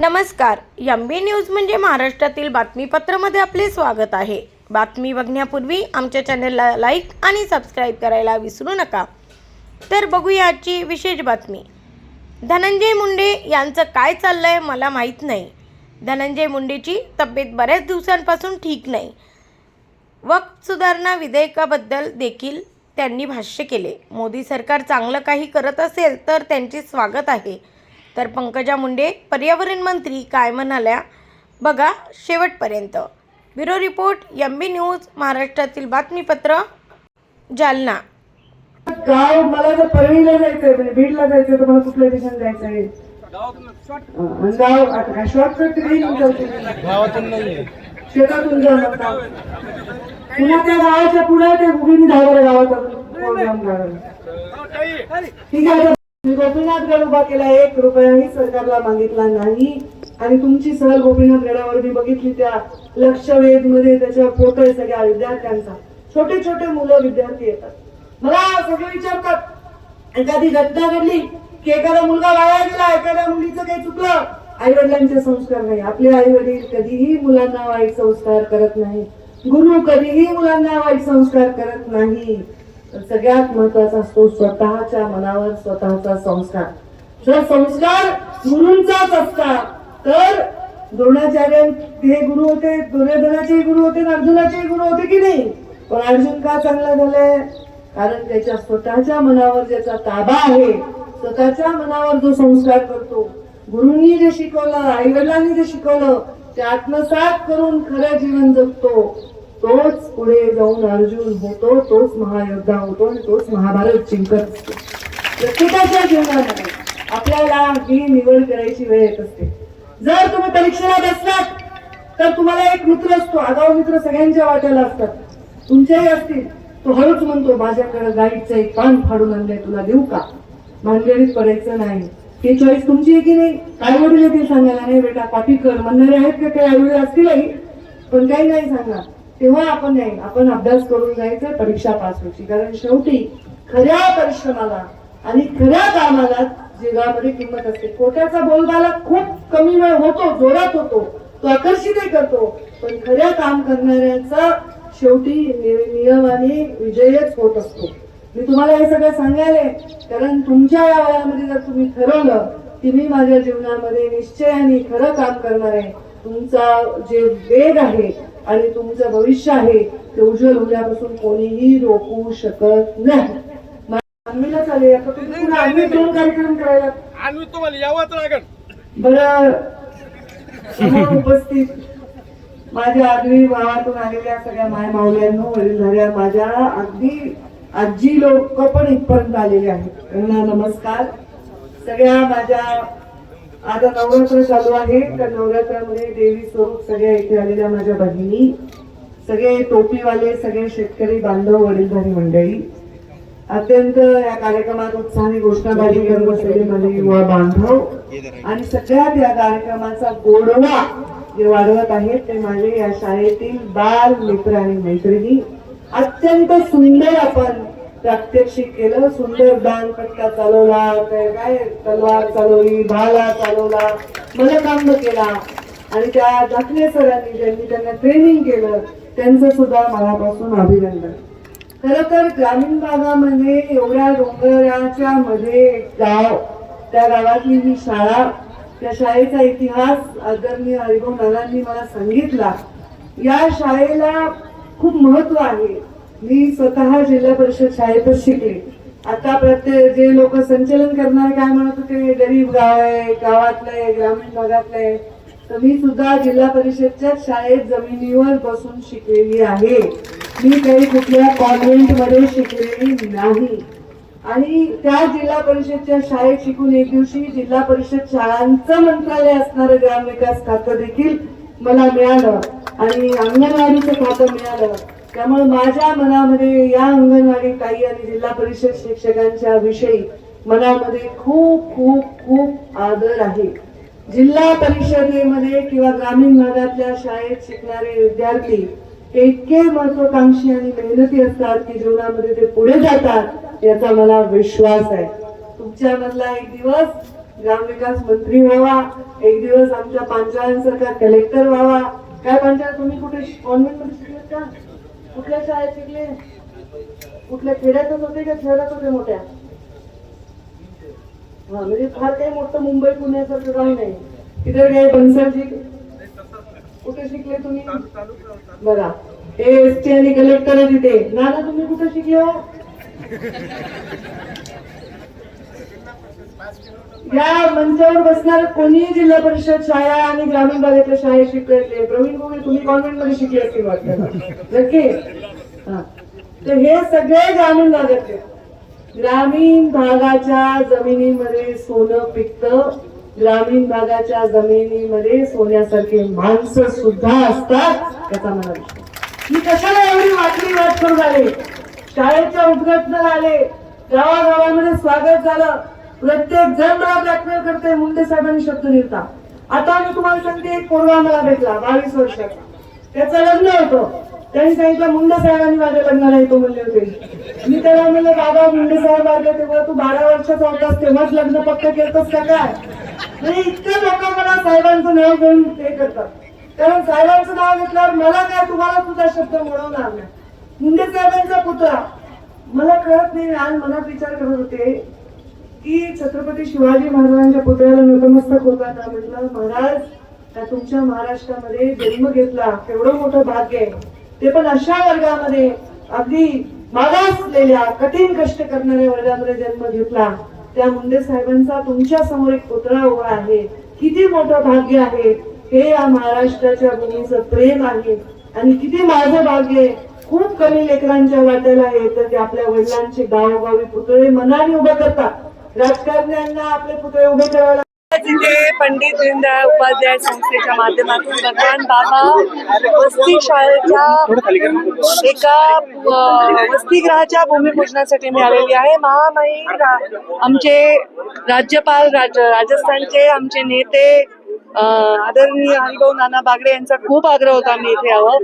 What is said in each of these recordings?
नमस्कार M B news म्हणजे महाराष्ट्रातील बातमीपत्रामध्ये आपले स्वागत आहे. बातमी बघण्यापूर्वी आमच्या चॅनलला लाईक आणि सबस्क्राईब करायला विसरू नका. तर बघूया आजची विशेष बातमी. धनंजय मुंडे यांचं काय चाललंय मला माहीत नाही. धनंजय मुंडेची तब्येत बऱ्याच दिवसांपासून ठीक नाही. वक्त सुधारणा विधेयकाबद्दल देखील त्यांनी भाष्य केले. मोदी सरकार चांगलं काही करत असेल तर त्यांचे स्वागत आहे. तर पंकजा मुंडे पर्यावरण मंत्री काय म्हणाल्या? बघा शेवटपर्यंत. Bureau report M B news महाराष्ट्रातील बातमीपत्र जालना. गाव मला जर परळीला जायचंय म्हणजे बीडला जायचंय तर मला कुठल्या दिशेने जायचंय? गाव शॉर्टकट नाही तुमच्या शेतातून पुन्हा त्या गावाच्या पुढे ते उगीने दहा गावाचा प्रोग्राम ठीक आहे मी गोपीनाथ गड उभा केला एक रुपयाही सरकारला मागितला नाही. आणि तुमची सहल गोपीनाथ गडावर मी बघितली त्या लक्षवेधमध्ये त्याच्या फोटो आहे सगळ्या विद्यार्थ्यांचा. छोटे छोटे मुलं विद्यार्थी येतात. मला सगळे विचारतात. एखादी घटना घडली की एखादा मुलगा वाया गेला एखाद्या मुलीचं काही चुकलं आई वडिलांचे संस्कार नाही. आपले आई वडील कधीही मुलांना वाईट संस्कार करत नाही. गुरु कधीही मुलांना वाईट संस्कार करत नाही. सगळ्यात महत्त्वाचा असतो स्वतःच्या मनावर स्वतःचा संस्कार. जर संस्कार गुरूंचाच असतात तर द्रोणाचार्य हे गुरु होते दुर्योधनाचे गुरु होते अर्जुनाचे गुरु होते की नाही? पण अर्जुन का चांगला झालाय? कारण त्याच्या स्वतःच्या मनावर ज्याचा ताबा आहे स्वतःच्या मनावर जो संस्कार करतो. गुरुंनी जे शिकवलं आई वडिलांनी जे शिकवलं ते आत्मसात करून खरं जीवन जगतो. तोच पुढे जाऊन अर्जुन होतो तोच महायोद्धा होतो आणि तोच महाभारत जिंकत असतो. प्रत्येकाच्या जीवनामध्ये आपल्याला ही निवड करायची वेळ येत असते. जर तुम्ही परीक्षेला बसलात तर तुम्हाला एक मित्र असतो आगाऊ मित्र सगळ्यांच्या वाट्याला असतात. तुमच्याही असतील. तो हळूच म्हणतो माझ्याकडे गाईडचं एक पान फाडून आणलंय तुला देऊ का? भानगडीत पडायचं नाही. ही चॉईस तुमची आहे की नाही? काय वडील येतील सांगायला? नाही बेटा कॉपी कर. म्हणणारे आहेत का काही? आईवडील असतीलही. पण काही नाही सांगा तेव्हा आपण नाही आपण अभ्यास करून जायचं परीक्षा पास व्हायची कारण शेवटी खऱ्या परिश्रमाला आणि खऱ्या कामाला जीवामध्ये किंमत असते. खोट्याचा बोलबाला खूप कमी वेळ होतो जोरात होतो. तो आकर्षितही करतो. पण खऱ्या काम करणाऱ्याचा शेवटी नियमाने विजयच होत असतो. मी तुम्हाला हे सगळं सांगायले कारण तुमच्या या वयामध्ये जर तुम्ही ठरवलं की मी माझ्या जीवनामध्ये निश्चयाने खरं काम करणार आहे तुमचा जे वेग आहे आणि तुमचं भविष्य आहे ते उज्ज्वल होण्यापासून कोणीही रोखू शकत नाही. आम्हीला चालेल आम्ही दोन कार्यक्रम करायला आणि तुम्हाला यावंच लागेल. बरं उपस्थित माझ्या आगरी गावातून आलेल्या सगळ्या माय माऊल्यांनो वडीलधाऱ्या माझ्या अगदी आजी लोक पण इथपर्यंत आलेले आहेत. त्यांना नमस्कार. सगळ्या माझ्या आता नवरात्र चालू आहे. तर नवरात्रामध्ये देवी स्वरूप सगळ्या इथे आलेल्या माझ्या बहिणी सगळे टोपीवाले सगळे शेतकरी बांधव वडीलधारी मंडळी. अत्यंत या कार्यक्रमात उत्साहाने घोषणाबाजी करत असलेले माझे युवा बांधव आणि सगळ्यात या कार्यक्रमाचा गोडवा जे वाढवत आहेत ते माझे या शाळेतील बाल मित्र आणि मैत्रिणी. अत्यंत सुंदर आपण प्रात्यक्षिक केलं सुंदर दान पट्टा चालवला काय काय तलवार चालवली भाला चालवला मलकांब केला. आणि त्या दाखले सरांनी ज्यांनी त्यांना ट्रेनिंग केलं त्यांचं सुद्धा मनापासून अभिनंदन. खर तर ग्रामीण भागामध्ये एवढ्या डोंगराच्या मध्ये एक गाव त्या गावातली ही शाळा त्या शाळेचा इतिहास आदरणीय हरिभाऊ नानांनी मला सांगितला. या शाळेला खूप महत्त्व आहे. मी स्वतः जिल्हा परिषद शाळेतच शिकले. आता प्रत्येक जे लोक संचलन करणारे काय म्हणत होते गरीब गाव आहे गावातलं आहे ग्रामीण भागातलं आहे तर मी सुद्धा जिल्हा परिषदच्या शाळेत जमिनीवर बसून शिकलेली आहे. मी काही कुठल्या कॉन्व्हेंटमध्ये शिकलेली नाही. आणि त्या जिल्हा परिषदच्या शाळेत शिकून एक दिवशी जिल्हा परिषद शाळांचं मंत्रालय असणारं ग्रामविकास खातं देखील मला मिळालं. आणि अंगणवाडीचं खातं मिळालं. त्यामुळे माझ्या मनामध्ये या अंगणवाडी ताई आणि जिल्हा परिषद शिक्षकांच्या विषयी मनामध्ये खूप खूप खूप आदर आहे. जिल्हा परिषदेमध्ये किंवा ग्रामीण भागातल्या शाळेत शिकणारे विद्यार्थी हे इतके महत्वाकांक्षी आणि मेहनती असतात की जीवनामध्ये ते पुढे जातात याचा मला विश्वास आहे. तुमच्या मधला एक दिवस ग्रामविकास मंत्री व्हावा एक दिवस आमच्या पांचाळांसारखा कलेक्टर व्हावा. काय पांचाळ तुम्ही कुठे कॉन्व्हेंटमध्ये शिकलात का? कुठल्या शाळेत शिकले? कुठल्या खेड्यातच होते का शहरात होते मोठ्या? हा म्हणजे फार काही मोठं मुंबई पुण्यासारखं काही नाही. तिथे काय बनसरजी कुठे शिकले तुम्ही? बघा हे एस टी आणि कलेक्टर तिथे. नाना तुम्ही कुठे शिकले हो? या मंचावर बसणार कोणीही जिल्हा परिषद शाळा आणि ग्रामीण भागातल्या शाळेत शिकले प्रवीण गोगे तुम्ही कॉन्व्हेंटमध्ये शिकले असतील वाटत. नक्की? तर हे सगळे ग्रामीण भागातले. ग्रामीण भागाच्या जमिनीमध्ये सोनं पिकत. ग्रामीण भागाच्या जमिनीमध्ये सोन्यासारखे माणसं सुद्धा असतात याचा मला विश्वास मी कशाला एवढी वाटली वाट करून आले शाळेच्या उद्घाटनाला आले. गावागावामध्ये स्वागत झालं. प्रत्येक जण मला ब्लॅकमेल करते मुंडे साहेबांनी शब्द लिहिता. आता मी तुम्हाला सांगते एक पोरगा मला भेटला बावीस वर्षाचा. त्याचं लग्न होतं. त्यांनी सांगितलं मुंडे साहेबांनी माझ्या लग्नाला येतो म्हणले होते. मी त्याला म्हणलं बाबा मुंडे साहेब आले तेव्हा तू बारा वर्षाचा होतास तेव्हाच लग्न पक्क केलतस का काय? म्हणजे इतके लोक मला साहेबांचं नाव घेऊन हे करतात. कारण साहेबांचं नाव घेतल्यावर मला काय तुम्हाला तुझा शब्द मोडवणार नाही? मुंडे साहेबांचा पुतळा. मला कळत नाही आज मनात विचार करत होते की छत्रपती शिवाजी महाराजांच्या पुतळ्याला नतमस्तक होता. का म्हटलं महाराज का तुमच्या महाराष्ट्रामध्ये जन्म घेतला केवढं मोठं भाग्य आहे. ते पण अशा वर्गामध्ये अगदी मागासलेल्या कठीण कष्ट करणाऱ्या वर्गामध्ये जन्म घेतला. त्या मुंडे साहेबांचा तुमच्यासमोर एक पुतळा उभा आहे. किती मोठं भाग्य आहे. हे या महाराष्ट्राच्या भूमीचं प्रेम आहे. आणि किती माझं भाग्य आहे. खूप कमी लेकरांच्या वाट्याला येतं ते आपल्या वडिलांचे गावोगावी पुतळे मनाने उभे करतात. राजकारण्यांना आपले पुतळे उभे करायला तिथे पंडित दीनदयाळ उपाध्याय संस्थेच्या माध्यमातून भगवान बाबा वस्ती शाळेच्या एका अ, वसतिगृहाच्या भूमिपूजनासाठी मी आलेली आहे महामहिम आमचे राज्यपाल राज राजस्थानचे आमचे नेते आदरणीय हरिभाऊ नाना बागडे यांचा खूप आग्रह होता मी इथे यावं.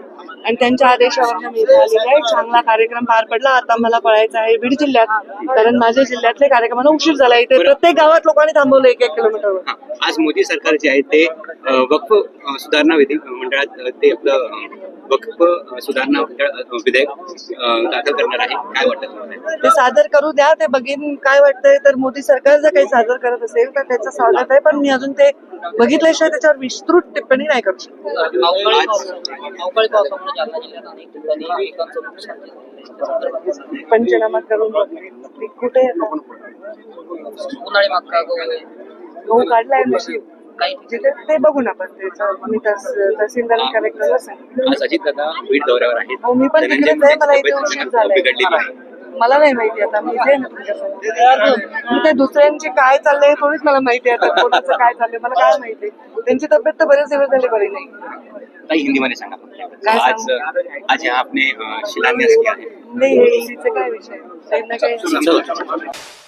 आणि त्यांच्या आदेशावर मी इथे आलेली आहे. चांगला कार्यक्रम पार पडला. आता मला पळायचं आहे बीड जिल्ह्यात. कारण माझ्या जिल्ह्यातल्या कार्यक्रमाला उशीर झाला. इथे प्रत्येक गावात लोकांनी थांबवलं एक एक किलोमीटरवर हा. आज मोदी सरकार जे आहे ते अ, वक्फ अ, सुधारणा विधी मंडळात अ, ते आपलं अ, वक्फ अ, सुधारणा मंडळ, अ, विधेयक अ, दाखल करणार आहे. काय वाटतं तुम्हाला? ते सादर करू द्या. ते बघीन काय वाटतंय. तर मोदी सरकार जर काही सादर करत असेल तर त्याचं स्वागत आहे. पण मी अजून ते बघितल्याशिवाय त्याच्यावर विस्तृत टिप्पणी नाही करू शकत. आज जालना जिल्ह्यात अनेक ठिकाणी पिकांचं नुकसान झालं. पंचनामा करून बघते ते कुठे आहे? उन्हाळी मक्का गहू काढलाय नशीब काही जिथे ते बघून आपण मी तहसीलदार कलेक्टरला सांगितलं आज अजित दादा बीड दौऱ्यावर आहेत. हो मी पण आहे. मला इथे उशीर झालाय. आहे मला नाही माहिती आता मी इथे आहे ना तुमच्यासोबत मी ते दुसऱ्यांचे काय चाललंय थोडीच मला माहिती आहे आता कोणाचं काय चाललंय मला काय माहिती त्यांची तब्येत तर बरेच दिवस झाले बरी नाही. काही हिंदीमध्ये सांगा काय आज आज यहाँ आपने अ, शिलान्यास किया है नाही हे हिंदीचे काय विषय? त्यांना समजा